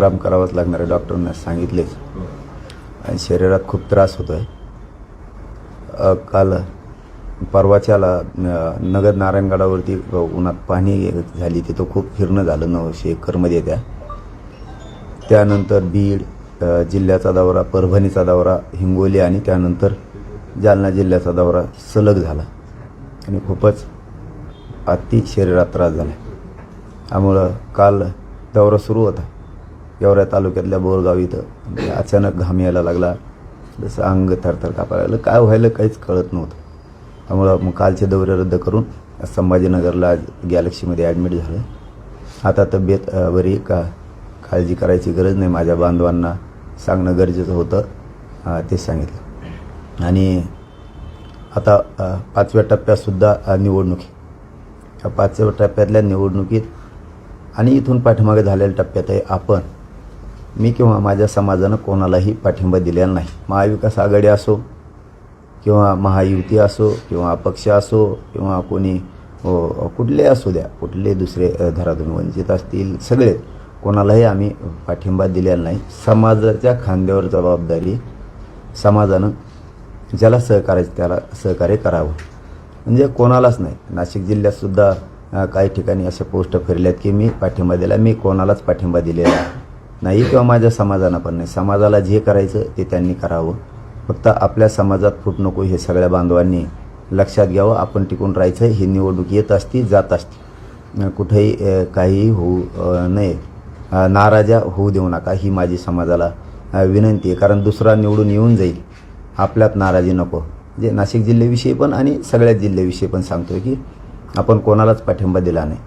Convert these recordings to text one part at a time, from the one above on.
आराम करावाच लागणार आहे डॉक्टरांना सांगितलेच. आणि शरीरात खूप त्रास होतो आहे काल परवाच्याला नगर नारायणगडावरती उन्हात पाणी झाली तिथं खूप फिरणं झालं नऊशे एकरमध्ये त्या. त्यानंतर बीड जिल्ह्याचा दौरा परभणीचा दौरा हिंगोली आणि त्यानंतर जालना जिल्ह्याचा दौरा सलग झाला. आणि खूपच अति शरीरात त्रास झाला. त्यामुळं काल दौरा सुरू होता. गेवरा तालुक्यातल्या बोरगाव इथं. म्हणजे अचानक घाम यायला लागला. जसं अंग थरथर कापायला लागलं. काय व्हायला काहीच कळत नव्हतं. त्यामुळं मग कालचे दौरे रद्द करून संभाजीनगरला गॅलेक्सीमध्ये ॲडमिट झालं आता तब्येत बरी का? काळजी करायची गरज नाही माझ्या बांधवांना. सांगणं गरजेचं होतं. ते सांगितलं. आणि आता पाचव्या टप्प्यातसुद्धा निवडणुकी निवडणूक या पाचव्या टप्प्यातल्या निवडणुकीत आणि इथून पाठीमागे झालेल्या टप्प्यात आहे आपण मी किंवा माझ्या समाजानं कोणालाही पाठिंबा दिलेला नाही. महाविकास आघाडी असो किंवा महायुती असो किंवा अपक्ष असो किंवा कोणी कुठले असू द्या कुठले दुसरे धरातून वंचित असतील सगळे कोणालाही आम्ही पाठिंबा दिलेला नाही. समाजाच्या खांद्यावर जबाबदारी समाजानं ज्याला सहकार्याचं त्याला सहकार्य करावं. म्हणजे कोणालाच नाही. नाशिक जिल्ह्यातसुद्धा काही ठिकाणी अशा पोस्ट फिरल्यात की मी पाठिंबा दिला मी कोणालाच पाठिंबा दिलेला नाही किंवा माझ्या समाजानं पण नाही. समाजाला जे करायचं ते त्यांनी करावं. फक्त आपल्या समाजात फूट नको हे सगळ्या बांधवांनी लक्षात घ्यावं. आपण टिकून राहायचं ही निवडणूक येत असती जात असती. कुठेही काहीही होऊ नये. नाराजा होऊ देऊ नका ही माझी समाजाला विनंती आहे. कारण दुसरा निवडून येऊन जाईल. आपल्यात नाराजी नको. जे नाशिक जिल्ह्याविषयी पण आणि सगळ्याच जिल्ह्याविषयी पण सांगतोय की आपण कोणालाच पाठिंबा दिला नाही.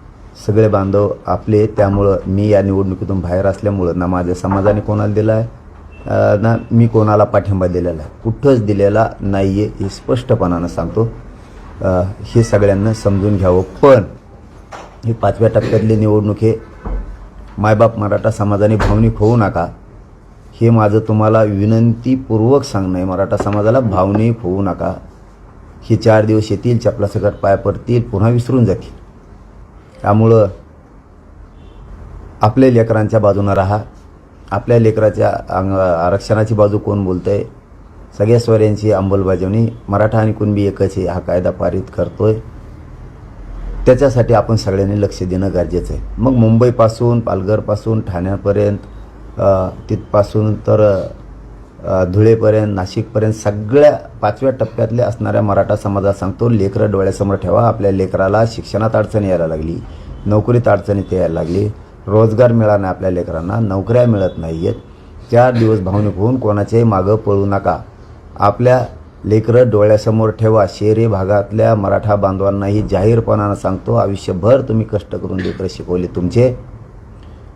सगळे बांधव आपले त्यामुळं मी या निवडणुकीतून बाहेर असल्यामुळं ना माझ्या समाजाने कोणाला दिला आहे ना मी कोणाला पाठिंबा दिलेला आहे. कुठंच दिलेला नाही आहे हे स्पष्टपणानं सांगतो. हे सगळ्यांना समजून घ्यावं. पण ही पाचव्या टप्प्यातली निवडणूक हे मायबाप मराठा समाजाने भावनिक होऊ नका. हे माझं तुम्हाला विनंतीपूर्वक सांगणं आहे. मराठा समाजाला भावनिक होऊ नका. हे चार दिवस येतील चपलासकट पाय पडतील पुन्हा विसरून जातील. त्यामुळं आपल्या लेकरांच्या बाजूनं राहा. आपल्या लेकराच्या अंग आरक्षणाची बाजू कोण बोलतंय? सगळ्या स्वऱ्यांची अंमलबजावणी. मराठा आणि कुणबी एकच आहे हा कायदा पारित करतोय. त्याच्यासाठी आपण सगळ्यांनी लक्ष देणं गरजेचं आहे. मग मुंबईपासून पालघरपासून ठाण्यापर्यंत तिथपासून तर धुळेपर्यंत नाशिकपर्यंत सगळ्या पाचव्या टप्प्यातल्या असणाऱ्या मराठा समाजात सांगतो लेकरं डोळ्यासमोर ठेवा. आपल्या लेकराला शिक्षणात अडचण यायला लागली नोकरीत अडचणी ते यायला लागली रोजगार मिळाला नाही आपल्या लेकरांना नोकऱ्या मिळत नाही आहेत चार दिवस भावनिक होऊन कोणाच्याही मागं पळू नका. आपल्या लेकरं डोळ्यासमोर ठेवा. शहरी भागातल्या मराठा बांधवांनाही जाहीरपणानं सांगतो आयुष्यभर तुम्ही कष्ट करून लेकरं शिकवले तुमचे.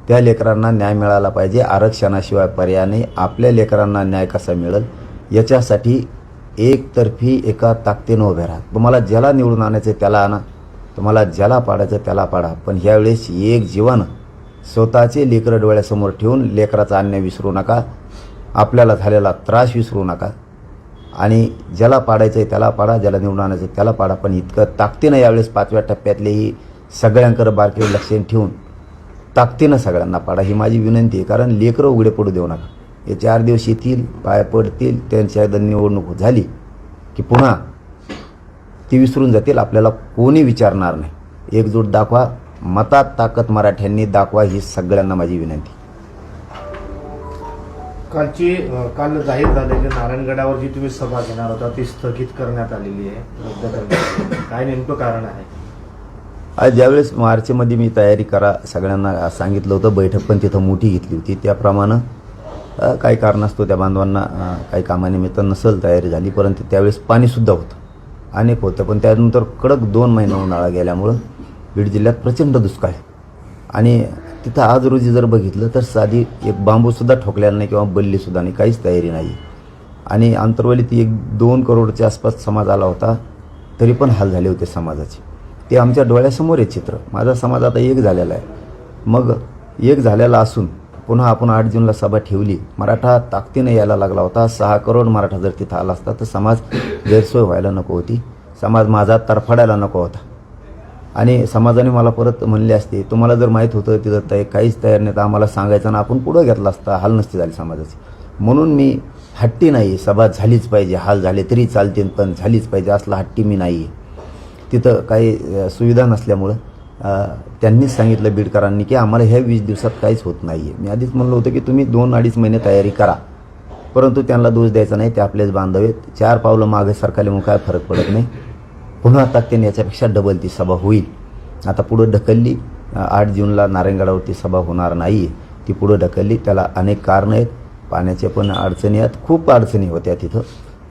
त्या लेकरांना न्याय मिळाला पाहिजे. आरक्षणाशिवाय पर्याय नाही. आपल्या लेकरांना न्याय कसा मिळेल? याच्यासाठी एकतर्फी एका ताकदीनं उभे राहा. तुम्हाला ज्याला निवडून आणायचं आहे त्याला आणा. तुम्हाला ज्याला पाडायचं त्याला पाडा. पण ह्यावेळेस एक जीवानं स्वतःचे लेकरं डोळ्यासमोर ठेवून लेकराचा अन्याय विसरू नका. आपल्याला झालेला त्रास विसरू नका. आणि ज्याला पाडायचं आहे त्याला पाडा. ज्याला निवडून आणायचं आहे त्याला पाडा. पण इतकं ताकदीनं यावेळेस पाचव्या टप्प्यातलेही सगळ्यांकडे बारकाई लक्ष ठेवून ताकदीनं सगळ्यांना पाडा ही माझी विनंती आहे. कारण लेकरं उघडे पडू देऊ नका. हे चार दिवस येतील पाय पडतील त्यांच्या एकदा निवडणूक झाली की पुन्हा ती विसरून जातील. आपल्याला कोणी विचारणार नाही. एकजूट दाखवा मतात ताकद मराठ्यांनी दाखवा ही सगळ्यांना माझी विनंती. कालची काल जाहीर झालेली नारायणगडावर जी तुम्ही सभा घेणार होता ती स्थगित करण्यात आलेली आहे. रद्द करण्यात आलेली आहे. काय नेमकं कारण आहे? आज ज्यावेळेस मार्चमध्ये मी तयारी करा सगळ्यांना सांगितलं होतं बैठक पण तिथं मोठी घेतली होती. त्याप्रमाणे काही कारणास्तव त्या बांधवांना काही कामानिमित्त नसल तयारी झाली परंतु त्यावेळेस पाणीसुद्धा होतं. अनेक होतं पण त्यानंतर कडक दोन महिने उन्हाळा गेल्यामुळं बीड जिल्ह्यात प्रचंड दुष्काळ आहे. आणि तिथं आज रोजी जर बघितलं तर साधी एक बांबूसुद्धा ठोकलेला नाही किंवा बल्लीसुद्धा नाही काहीच तयारी नाही. आणि आंतरवलीत एक दोन करोडच्या आसपास समाज आला होता तरी पण हाल झाले होते समाजाचे. ते आमच्या डोळ्यासमोर आहे चित्र. माझा समाज आता एक झालेला आहे. मग एक झालेला असून पुन्हा आपण आठ जूनला सभा ठेवली. मराठा ताकदीने यायला लागला होता. सहा करोड मराठा जर तिथं आला असता तर समाज गैरसोय व्हायला नको होती. समाज माझा तरफडायला नको होता. आणि समाजाने मला परत म्हणले असते तुम्हाला जर माहीत होतं तिथं तर काहीच तयार नाही तर आम्हाला सांगायचं ना आपण पुढं घेतला असता. हाल नसते झाली समाजाची. म्हणून मी हट्टी नाही सभा झालीच पाहिजे. हाल झाले तरी चालतील पण झालीच पाहिजे. असला हट्टी मी नाही आहे तिथं काही सुविधा नसल्यामुळं त्यांनीच सांगितलं बीडकरांनी की आम्हाला ह्या वीस दिवसात काहीच होत नाही आहे मी आधीच म्हणलं होतं की तुम्ही दोन अडीच महिने तयारी करा. परंतु त्यांना दोष द्यायचा नाही ते आपलेच बांधव आहेत. चार पावलं मागे सरकारल्यामुळे काय फरक पडत नाही. पुन्हा तात्याने याच्यापेक्षा डबल ती सभा होईल. आता पुढं ढकलली आठ जूनला नारायणगडावरती सभा होणार नाही आहे ती पुढं ढकलली त्याला अनेक कारणं आहेत. पाण्याचे पण अडचणी आहेत. खूप अडचणी होत्या तिथं.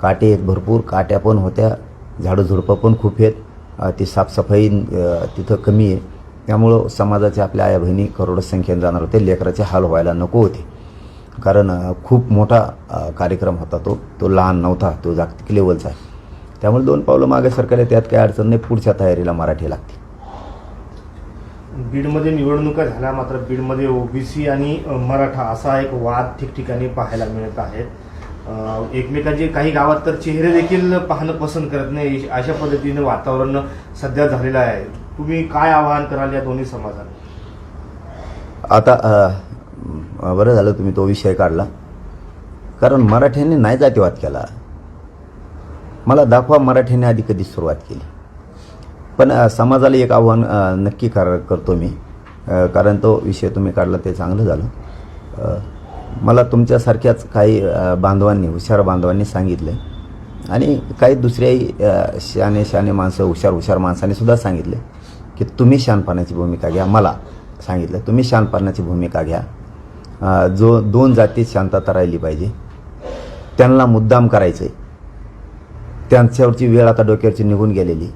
काटे आहेत भरपूर काट्या पण होत्या. झाडं झुडपं पण खूप आहेत. ती साफसफाई तिथं कमी आहे. त्यामुळं समाजाचे आपल्या आया बहिणी करोडो संख्येने जाणार होते. लेकराचे हाल व्हायला नको होते. कारण खूप मोठा कार्यक्रम होता तो. तो लहान नव्हता. तो जागतिक लेवलचा आहे. त्यामुळे दोन पावलं मागे सरकारला त्यात काही अडचण नाही. पुढच्या तयारीला मराठी लागते. बीडमध्ये निवडणुका झाल्या. मात्र बीडमध्ये ओबीसी आणि मराठा असा एक वाद ठिकठिकाणी पाहायला मिळत आहे. एकमेकांचे काही गावात तर चेहरे देखील पाहणं पसंत करत नाही. अशा पद्धतीने वातावरण सध्या झालेलं आहे. तुम्ही काय आवाहन कराल या दोन्ही समाजाला? आता बरं झालं तुम्ही तो विषय काढला. कारण मराठ्यांनी नाही जातीवाद केला. मला दाखवा मराठ्यांनी आधी कधी सुरुवात केली. पण समाजाला एक आव्हान नक्की कर करतो मी. कारण तो विषय तुम्ही काढला ते चांगलं झालं. मला तुमच्यासारख्याच काही बांधवांनी हुशार बांधवांनी सांगितलं. आणि काही दुसऱ्याही शाने शाने माणसं हुशार हुशार माणसाने सुद्धा सांगितले की तुम्ही शानपणाची भूमिका घ्या. मला सांगितलं तुम्ही शानपणाची भूमिका घ्या. जो दोन जातीत शांतता राहिली पाहिजे त्यांना मुद्दाम करायचं आहे त्यांच्यावरची वेळ आता डोक्यावरची निघून गेलेली.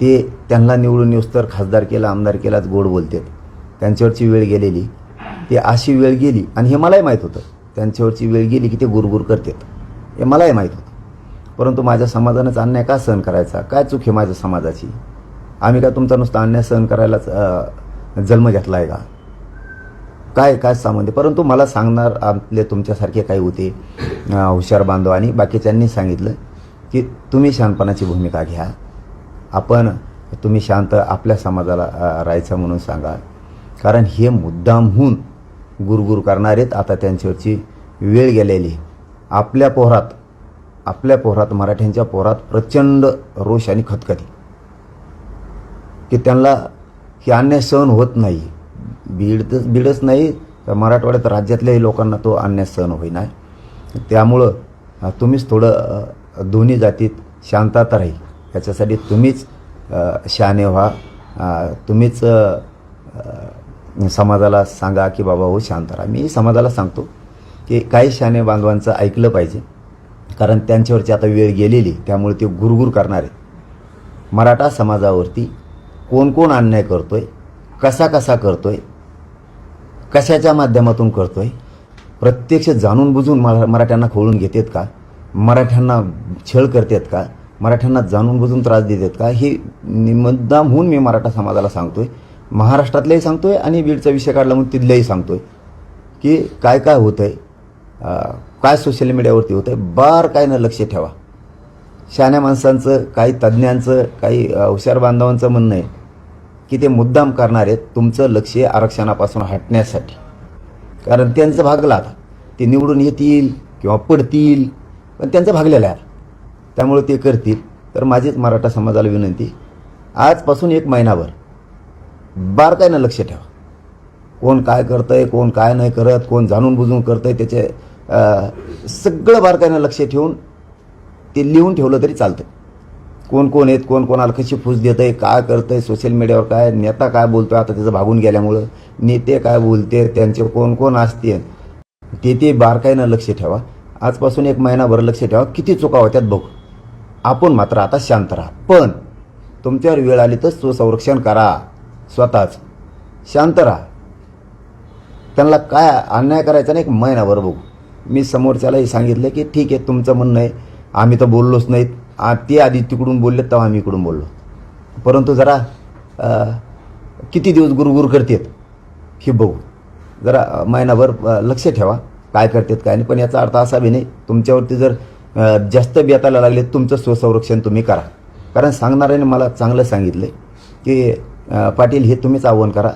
ते त्यांना निवडून येऊस तर खासदार केला आमदार केलाच गोड बोलतात. त्यांच्यावरची वेळ गेलेली. ते अशी वेळ गेली आणि हे मलाही माहीत होतं. त्यांच्यावरची वेळ गेली की ते गुरगुर करतात. हे मलाही माहीत होतं. परंतु माझ्या समाजानंच अन्याय का सहन करायचा? काय चूक आहे माझ्या समाजाची? आम्ही काय तुमचा नुसता अन्याय सहन करायलाच जन्म घेतला आहे का? काय काय संबंध परंतु मला सांगणार आपले तुमच्यासारखे काही होते हुशार बांधव आणि बाकीच्यांनी सांगितलं की तुम्ही शांतपणाची भूमिका घ्या. आपण तुम्ही शांत आपल्या समाजाला राहायचं म्हणून सांगा. कारण हे मुद्दामहून गुरगुर करणार आहेत आता त्यांच्यावरची वेळ गेलेली. आपल्या पोहरात आपल्या पोहरात मराठ्यांच्या पोहरात प्रचंड रोष आणि खतखती. की त्यांना ही अन्याय सहन होत नाही. बीड तर बीडच नाही. तर मराठवाड्यात राज्यातल्याही लोकांना तो अन्याय सहन होईना. त्यामुळं तुम्हीच थोडं दोन्ही जातीत शांतता राहील याच्यासाठी तुम्हीच शहाणे व्हा. तुम्हीच समाजाला सांगा की बाबा हो शांत राहा. मी समाजाला सांगतो की काही शाने बांधवांचं ऐकलं पाहिजे. कारण त्यांच्यावरची आता वेळ गेलेली त्यामुळे ते गुरगुर करणार. आहेत मराठा समाजावरती कोण कोण अन्याय करतो आहे कसा कसा करतो आहे कशाच्या माध्यमातून करतो आहे प्रत्यक्ष जाणून बुजून मरा मराठ्यांना खोळून घेतात का? मराठ्यांना छळ करतात का? मराठ्यांना जाणून बुजून त्रास देतात का? हे नि- मुद्दाम होऊन मी मराठा समाजाला सांगतो आहे महाराष्ट्रातल्याही सांगतो आहे आणि बीडचा विषय काढला म्हणून तिथल्याही आहे की काय काय होतं आहे काय सोशल मीडियावरती होतंय बार काय न लक्ष ठेवा. शहाण्या माणसांचं काही तज्ज्ञांचं काही हुशार बांधवांचं म्हणणं आहे की ते मुद्दाम करणार आहेत तुमचं लक्ष आरक्षणापासून हटण्यासाठी. कारण त्यांचं भागलं आता. ते निवडून येतील किंवा पडतील पण त्यांचं भागलेलं आहे त्यामुळे ते करतील. तर माझीच मराठा समाजाला विनंती आजपासून एक महिनाभर बारकाईनं लक्ष ठेवा. कोण काय करतं आहे कोण काय नाही करत कोण जाणून बुजून करतं आहे त्याचे सगळं बारकाईनं लक्ष ठेवून ते लिहून ठेवलं तरी चालतं कोण कोण आहेत कोण कोणाला कशी फूस देत आहे काय करतंय सोशल मीडियावर काय नेता काय बोलतोय आता त्याचं भागून गेल्यामुळं नेते काय बोलते त्यांचे कोण कोण असते ते ते बारकाईनं लक्ष ठेवा. आजपासून एक महिनाभर लक्ष ठेवा किती चुका होत्यात बघू. आपण मात्र आता शांत राहा. पण तुमच्यावर वेळ आली तर स्वसंरक्षण करा. स्वतःच. शांत राहा. त्यांना काय अन्याय करायचा नाही एक महिनाभर बघू. मी समोरच्यालाही सांगितलं की ठीक आहे तुमचं म्हणणं आहे. आम्ही तर बोललोच नाहीत. आ- ते आधी तिकडून बोलले तेव्हा आम्ही इकडून बोललो. परंतु जरा किती दिवस गुरगुर करतात हे बघू. जरा महिनाभर लक्ष ठेवा काय करतात काय नाही. पण याचा अर्थ असा बी नाही तुमच्यावरती जर जास्त बेतायला लागले तुमचं स्वसंरक्षण तुम्ही करा. कारण सांगणाऱ्याने मला चांगलं सांगितलं की पाटील हे तुम्हीच आव्हान करा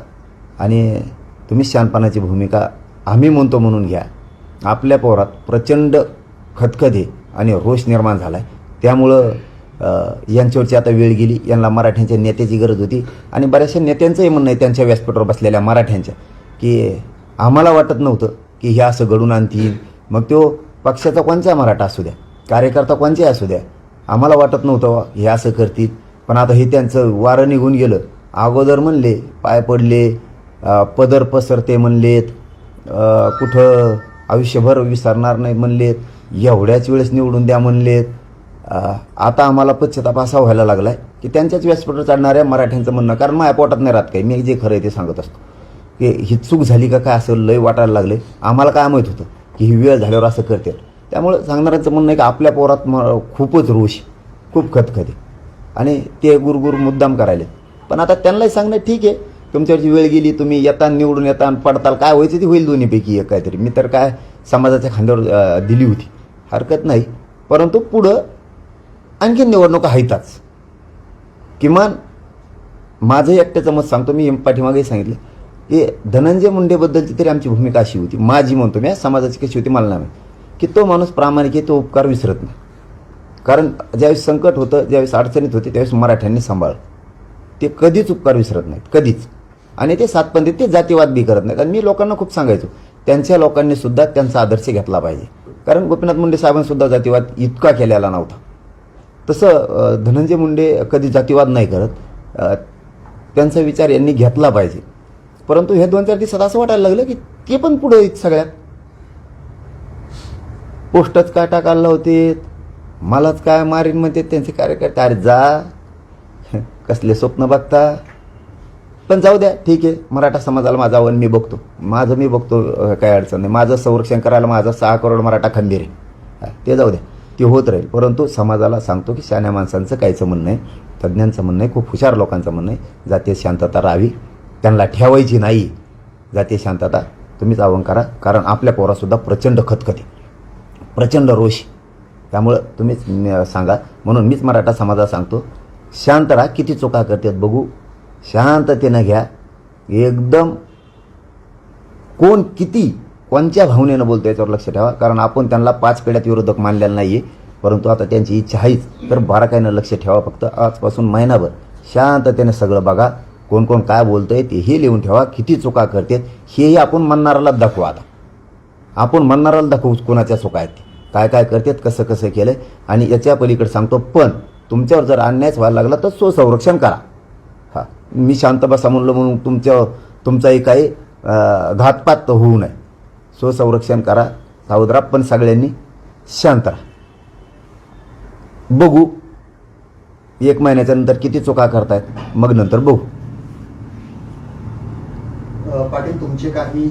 आणि तुम्हीच शानपणाची भूमिका आम्ही म्हणतो म्हणून घ्या. आपल्या पोरात प्रचंड खतखते आणि रोष निर्माण झाला आहे त्यामुळं यांच्यावरची आता वेळ गेली. यांना मराठ्यांच्या नेत्याची गरज होती. आणि बऱ्याचशा नेत्यांचंही म्हणणं आहे त्यांच्या व्यासपीठावर बसलेल्या मराठ्यांच्या की आम्हाला वाटत नव्हतं की हे असं घडून आणतील. मग तो पक्षाचा कोणचा मराठा असू द्या कार्यकर्ता कोणचाही असू द्या आम्हाला वाटत नव्हतं हे असं करतील. पण आता हे त्यांचं वारं निघून गेलं. अगोदर म्हणले पाय पडले पदर पसरते म्हणलेत कुठं आयुष्यभर विसरणार नाही म्हणलेत एवढ्याच वेळेस निवडून द्या म्हणलेत. आता आम्हाला पश्चाताप असा व्हायला लागला आहे की त्यांच्याच व्यासपीठावर चढणाऱ्या मराठ्यांचं म्हणणं कारण माझ्या पोटात नाही राहत काही मी जे खरं आहे ते सांगत असतो. की ही चूक झाली का काय असं लय वाटायला लागले आम्हाला काय माहीत होतं की ही वेळ झाल्यावर असं करते त्यामुळं सांगणाऱ्यांचं म्हणणं आहे की आपल्या पोरात म खूपच रोष खूप खतखते. आणि ते गुरगुर मुद्दाम करायले पण आता त्यांनाही सांगणं ठीक आहे. तुमच्यावरची वेळ गेली तुम्ही येता निवडून येता आणि पडताल काय व्हायचं ते होईल दोन्हीपैकी एक काहीतरी. मी तर काय समाजाच्या खांद्यावर दिली होती. हरकत नाही. परंतु पुढं आणखी निवडणुका आहेतच. किमान माझं एकट्याचं मत सांगतो मी पाठीमागेही सांगितलं की धनंजय मुंडेबद्दलची तरी आमची भूमिका अशी होती. माझी म्हणतो मी समाजाची कशी होती मला नाही की तो माणूस प्रामाणिक आहे तो उपकार विसरत नाही. कारण ज्यावेळेस संकट होतं ज्यावेळेस अडचणीत होते त्यावेळेस मराठ्यांनी सांभाळलं. ते कधीच उपकार विसरत नाहीत कधीच. आणि ते सातपंथी ते जातीवाद बी करत नाहीत. आणि मी लोकांना खूप सांगायचो त्यांच्या लोकांनी सुद्धा त्यांचा आदर्श घेतला पाहिजे. कारण गोपीनाथ मुंडे साहेबांसुद्धा जातीवाद इतका केलेला नव्हता. तसं धनंजय मुंडे कधी जातीवाद नाही करत. त्यांचा विचार यांनी घेतला पाहिजे. परंतु हे दोन चार दिवसात असं वाटायला लागलं की ते पण पुढे येत सगळ्यात. पोस्टच काय टाकायला होते मलाच काय मारीन म्हणते त्यांचे कार्यकर्ते? अरे जा. कसले स्वप्न बघता? पण जाऊ द्या ठीक आहे. मराठा समाजाला माझा आव्हान मी बघतो. माझं मी बघतो काय अडचण नाही. माझं संरक्षण करायला माझा सहा करोड मराठा खंबीर आहे. ते जाऊ द्या. ते होत राहील. परंतु समाजाला सांगतो की शहाण्या माणसांचं कायचं म्हणणं आहे तज्ज्ञांचं म्हणणं आहे खूप हुशार लोकांचं म्हणणं आहे जातीय शांतता राहावी. त्यांना ठेवायची नाही. जातीय शांतता तुम्हीच आव्हान करा. कारण आपल्या पोरासुद्धा प्रचंड खतखते. प्रचंड रोष. त्यामुळं तुम्हीच सांगा. म्हणून मीच मराठा समाजाला सांगतो शांत राहा किती चुका करतात बघू. शांततेनं घ्या. एकदम कोण किती कोणत्या भावनेनं बोलतो याच्यावर लक्ष ठेवा. कारण आपण त्यांना पाच पिढ्यात विरोधक मानलेला नाही आहे परंतु आता त्यांची इच्छा आहेच तर बाराकाईनं लक्ष ठेवा फक्त. आजपासून महिनाभर शांततेने सगळं बघा. कोण कोण काय बोलतंय तेही लिहून ठेवा. किती चुका करतात हेही आपण म्हणणाऱ्याला दाखवा आता. आपण म्हणणाऱ्याला दाखवू कोणाच्या चुका आहेत. काय काय करतात कसं कसं केलं आणि याच्या पलीकडे सांगतो पण तुमच्यावर जर अन्यायच व्हायला लागला तर स्वसंरक्षण करा. हां. मी शांत बसा म्हणलं म्हणून तुमच्या तुमचाही काही घातपात होऊ नये. स्वसंरक्षण करा. सावधरा पण सगळ्यांनी शांत राहा. बघू. एक महिन्याच्या नंतर किती चुका करतायत मग नंतर बघू. पाटील तुमचे काही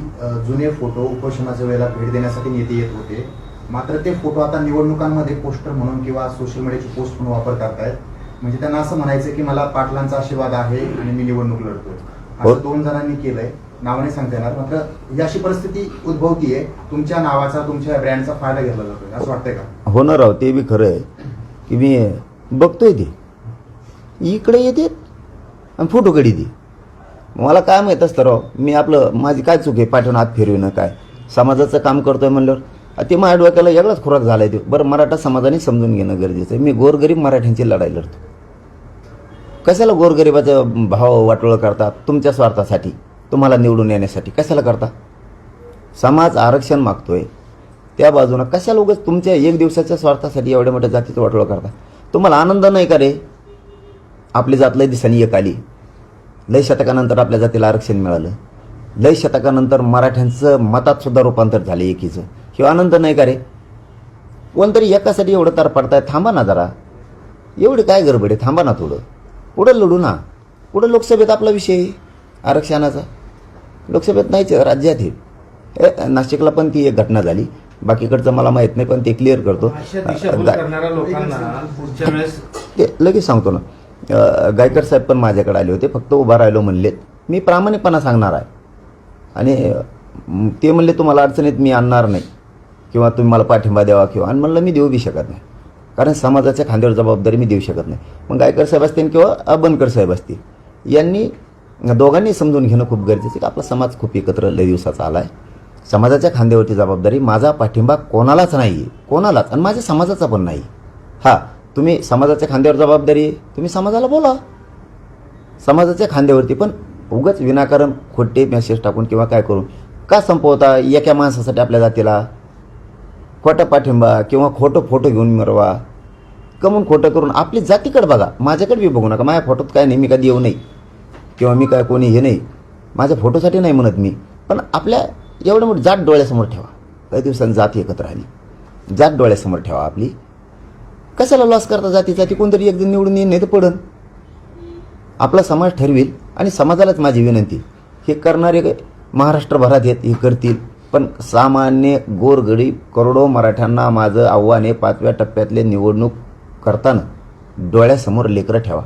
जुने फोटो उपोषणाच्या वेळेला भेट देण्यासाठी नेते येत होते. मात्र ते फोटो आता निवडणुकांमध्ये पोस्टर म्हणून किंवा सोशल मीडियाची पोस्ट म्हणून वापर करतायत. म्हणजे त्यांना असं म्हणायचं की मला पाटलांचा आशीर्वाद आहे आणि मी निवडणूक लढतोय. हो. असं दोन जणांनी केलंय. नावाने सांगता येणार. मात्र ही अशी परिस्थिती उद्भवतीये. तुमच्या नावाचा तुमच्या ब्रँडचा फायदा घेतला जातोय. असं वाटतंय का? हो ना राव ते बी खरं आहे. की मी बघतोय ते. इकडे येते आणि फोटो कडी दे मला काय माहीत असतं राव मी आपलं माझी काय चूक आहे? पाठवून हात फिरविणं काय? समाजाचं काम करतोय म्हणल्यावर. ते माझ्या डोक्याला वेगळाच खुराक झाला आहे ते. बरं मराठा समाजाने समजून घेणं गरजेचं आहे. मी गोरगरीब मराठ्यांची लढाई लढतो. कशाला गोरगरिबाचं भाव वाटोळं करतात तुमच्या स्वार्थासाठी तुम्हाला निवडून येण्यासाठी कशाला करता? समाज आरक्षण मागतोय. त्या बाजूनं कशाला उगाच तुमच्या एक दिवसाच्या स्वार्थासाठी एवढ्या मोठ्या जातीचं वाटोळं करता? तुम्हाला आनंद नाही का रे? आपली जात लय दिसानी एक आली. लय शतकानंतर आपल्या जातीला आरक्षण मिळालं. लय शतकानंतर मराठ्यांचं मतात सुद्धा रूपांतर झालं एकीचं. किंवा आनंद नाही का रे? कोणतरी एकासाठी एवढं तर पडताय थांबा ना जरा. एवढी काय गडबड आहे? थांबा ना थोडं. पुढं लढू ना. पुढं लोकसभेत आपला विषय आहे आरक्षणाचा. लोकसभेत नाहीच राज्यात ए, नाशिकला पण ती एक घटना झाली. बाकीकडचं मला माहीत नाही पण ते क्लिअर करतो. ते लगेच सांगतो ना. गायकर साहेब पण माझ्याकडे आले होते फक्त उभा राहिलो म्हणलेत. मी प्रामाणिकपणा सांगणार आहे. आणि ते म्हणले तुम्हाला अडचणीत मी आणणार नाही. किंवा तुम्ही मला पाठिंबा द्यावा किंवा आणि म्हणलं मी देऊ बी शकत नाही. कारण समाजाच्या खांद्यावर जबाबदारी मी देऊ शकत नाही. मग गायकर साहेब असतील किंवा अबनकर साहेब असतील यांनी दोघांनी समजून घेणं खूप गरजेचं आहे की आपला समाज खूप एकत्र लय दिवसाचा आला आहे समाजाच्या खांद्यावरती जबाबदारी माझा पाठिंबा कोणालाच नाही आहे कोणालाच. आणि माझ्या समाजाचा पण नाही. हां तुम्ही समाजाच्या खांद्यावर जबाबदारी तुम्ही समाजाला बोला. समाजाच्या खांद्यावरती पण उगाच विनाकारण खोटे मेसेज टाकून किंवा काय करून का संपवता? एका माणसासाठी आपल्या जातीला खोटा पाठिंबा किंवा खोटं फोटो घेऊन मिरवा. कमून खोटं करून आपली जातीकडे बघा. माझ्याकडे बी बघू नका. माझ्या फोटोत काय नाही मी कधी येऊ नाही किंवा मी काय कोणी हे नाही. माझ्या फोटोसाठी नाही म्हणत मी. पण आपल्या एवढं मोठं जात डोळ्यासमोर ठेवा. काही दिवसांनी जात एकत्र आली जात डोळ्यासमोर ठेवा आपली. कशाला लॉस करता जाती? जाती कोणतरी एक निवडून येईल नाही तर पडन. आपला समाज ठरवेल आणि समाजालाच माझी विनंती. हे करणारे काय महाराष्ट्रभरात आहेत हे करतील. पण सामान्य गोरगरीब करोडो मराठ्यांना माझं आव्हान आहे पाचव्या टप्प्यातले निवडणूक करताना डोळ्यासमोर लेकरं ठेवा.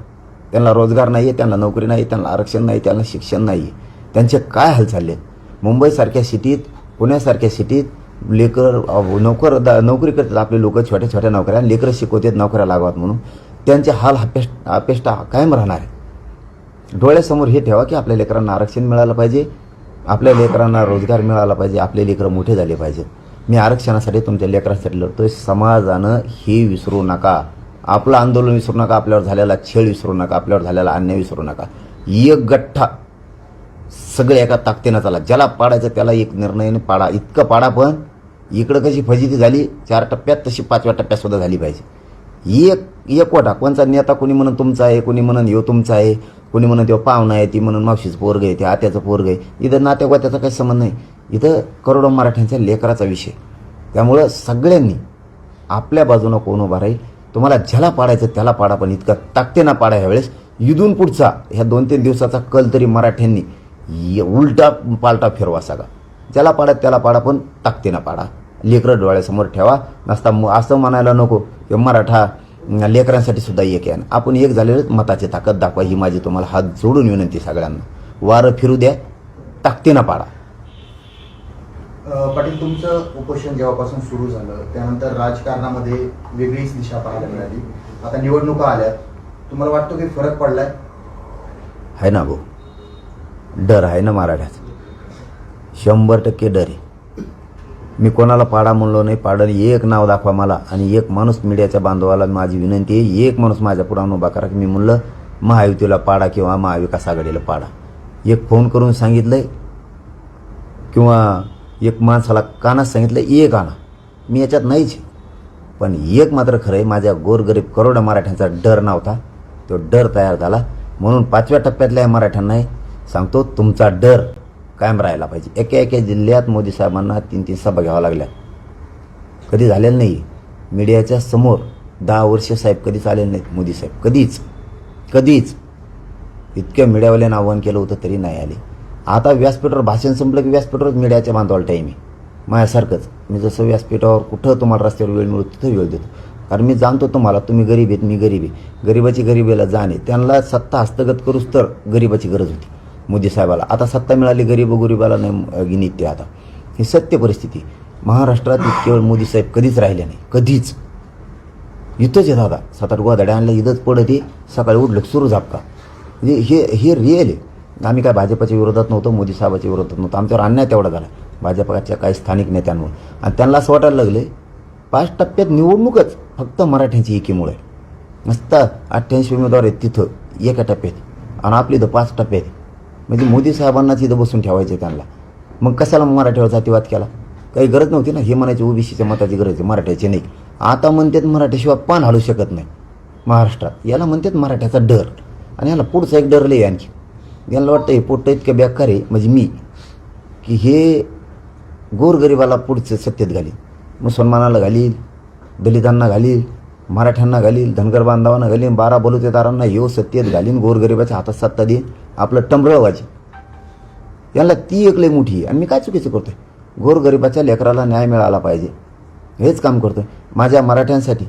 त्यांना रोजगार नाही आहे त्यांना नोकरी नाही त्यांना आरक्षण नाही त्यांना शिक्षण नाही आहे त्यांचे काय हाल चालले? मुंबईसारख्या सिटीत पुण्यासारख्या सिटीत लेकर नोकर दा नोकरी करतात आपले लोक छोट्या छोट्या नोकऱ्या लेकरं शिकवतात नोकऱ्या लागावात म्हणून. त्यांचे हाल अपेष्ट अपेष्टा कायम राहणार आहे डोळ्यासमोर हे ठेवा की आपल्या लेकरांना आरक्षण मिळालं पाहिजे. आपल्या लेकरांना रोजगार मिळाला पाहिजे आपले लेकरं मोठे झाले पाहिजेत मी आरक्षणासाठी तुमच्या लेकरांसाठी लढतोय. समाजानं हे विसरू नका. आपलं आंदोलन विसरू नका आपल्यावर झालेला छेड विसरू नका आपल्यावर झालेला अन्याय विसरू नका. एक गठ्ठा सगळे एका ताकदीनं चाला. ज्याला पाडायचं त्याला एक निर्णयाने पाडा. इतकं पाडा पण इकडं कशी फजिती झाली चार टप्प्यात तशी पाचव्या टप्प्यातसुद्धा झाली पाहिजे. एक एकवटा कोणचा नेता कोणी म्हणून तुमचा आहे कोणी म्हणून यो तुमचा आहे. कोणी म्हणून तेव्हा पाहुणा आहे ती म्हणून मावशीचं पोरग आहे ते आत्याचं पोरग आहे. इथं नातेवात्याचा काही संबंध नाही. इथं करोडो मराठ्यांच्या लेकराचा विषय. त्यामुळं सगळ्यांनी आपल्या बाजूनं कोण उभा राहील तुम्हाला ज्याला पाडायचं त्याला पाडा पण इतका ताकतेना पाडा ह्यावेळेस. इथून पुढचा ह्या दोन तीन दिवसाचा कल तरी मराठ्यांनी उलटा पालटा फिरवा सगळा. ज्याला पाडा त्याला पाडा पण ताकतेना पाडा. लेकरं डोळ्यासमोर ठेवा. नसता म- असं म्हणायला नको की मराठा लेकरांसाठी सुद्धा एक आहे. आपण एक झालेलं मताची ताकद दाखवा ही माझी तुम्हाला हात जोडून विनंती सगळ्यांना. वारं फिरू द्या ताकदीनं पाडा. पाटील तुमचं उपोषण जेव्हापासून सुरू झालं त्यानंतर राजकारणामध्ये वेगळीच दिशा पाहायला मिळाली. आता निवडणुका आल्यात. तुम्हाला वाटतं की फरक पडलाय? आहे ना भाऊ. डर आहे ना मराठ्याचा. शंभर टक्के डर आहे. मी कोणाला पाडा म्हणलो नाही पाडाने एक नाव दाखवा मला आणि एक माणूस मीडियाच्या बांधवाला माझी विनंती आहे एक माणूस माझ्या पुढं उभा करा. की मी म्हणलं महायुतीला पाडा किंवा महाविकास आघाडीला पाडा. एक फोन करून सांगितलंय किंवा एक माणसाला कानात सांगितलं एक आणा. मी याच्यात नाहीच पण एक मात्र खरं आहे माझ्या गोरगरीब करोडा मराठ्यांचा डर नव्हता. तो डर तयार झाला. म्हणून पाचव्या टप्प्यातल्या मराठ्यांना मराठ्यांनाही सांगतो तुमचा डर कायम राहायला पाहिजे. एका एका जिल्ह्यात मोदी साहेबांना तीन तीन सभा घ्याव्या लागल्या. कधी झालेलं नाही. मीडियाच्या समोर दहा वर्ष साहेब कधीच आलेले नाहीत मोदी साहेब. कधीच कधीच. इतक्या मीडियावाल्यानं आव्हान केलं होतं तरी नाही आले. आता व्यासपीठावर भाषण संपलं की व्यासपीठावर मीडियाच्या बांधवाला टाईम आहे. माझ्यासारखंच. मी जसं व्यासपीठावर कुठं तुम्हाला रस्त्यावर वेळ मिळतो तिथं वेळ देतो. कारण मी जाणतो तुम्हाला तुम्ही गरीब आहेत मी गरीब आहे. गरिबाची गरिबीला जाणे त्यांना सत्ता हस्तगत करूच तर गरिबाची गरज होती. मोदी साहेबाला. आता सत्ता मिळाली गरीब गरिबाला नाही नित्य आता. ही सत्य परिस्थिती. महाराष्ट्रात केवळ मोदी साहेब कधीच राहिले नाही. कधीच. इथंच आहे दादा. सात आठ गोदाड्या आणल्या इथंच पडते सकाळी उठलं सुरू झापका. म्हणजे हे हे रिअल आहे. आम्ही काय भाजपच्या विरोधात नव्हतो मोदी साहेबाच्या विरोधात नव्हतो. आमच्यावर अन्याय तेवढा झाला. भाजपाच्या काही स्थानिक नेत्यांवर. आणि त्यांना असं वाटायला लागले पाच टप्प्यात निवडणूकच फक्त मराठ्यांची एकीमुळे मस्त अठ्ठ्याऐंशी उमेदवार आहेत तिथं एका टप्प्यात. आणि आपली इथं पाच टप्प्यात. आहे. म्हणजे मोदी साहेबांनाच इथं बसून ठेवायचे त्यांना. मग कशाला मराठ्यावर जातीवाद केला? काही गरज नव्हती ना? हे म्हणायची ओबीसीच्या मताची गरज आहे मराठ्याची नाही. आता म्हणतात मराठ्याशिवाय पान हलू शकत नाही महाराष्ट्रात. याला म्हणतात मराठ्याचा डर. आणि याला पुढचा एक डर लय आणखी. यांना वाटतं हे पोट्ट इतकं बेकार आहे म्हणजे मी. की हे गोरगरिबाला पुढचं सत्तेत घालील. मुसलमानाला घालील दलितांना घालील मराठ्यांना घालील धनगर बांधवांना घालीन बारा बलुतेदारांना येऊ सत्तेत घालीन गोरगरिबाच्या हातात सत्ता देईन आपलं टमरळ वाजे यांना ती एक लय मोठी आहे. आणि मी काय चुकीचं करतोय? गोरगरिबाच्या लेकराला न्याय मिळाला पाहिजे. हेच काम करतोय. माझ्या मराठ्यांसाठी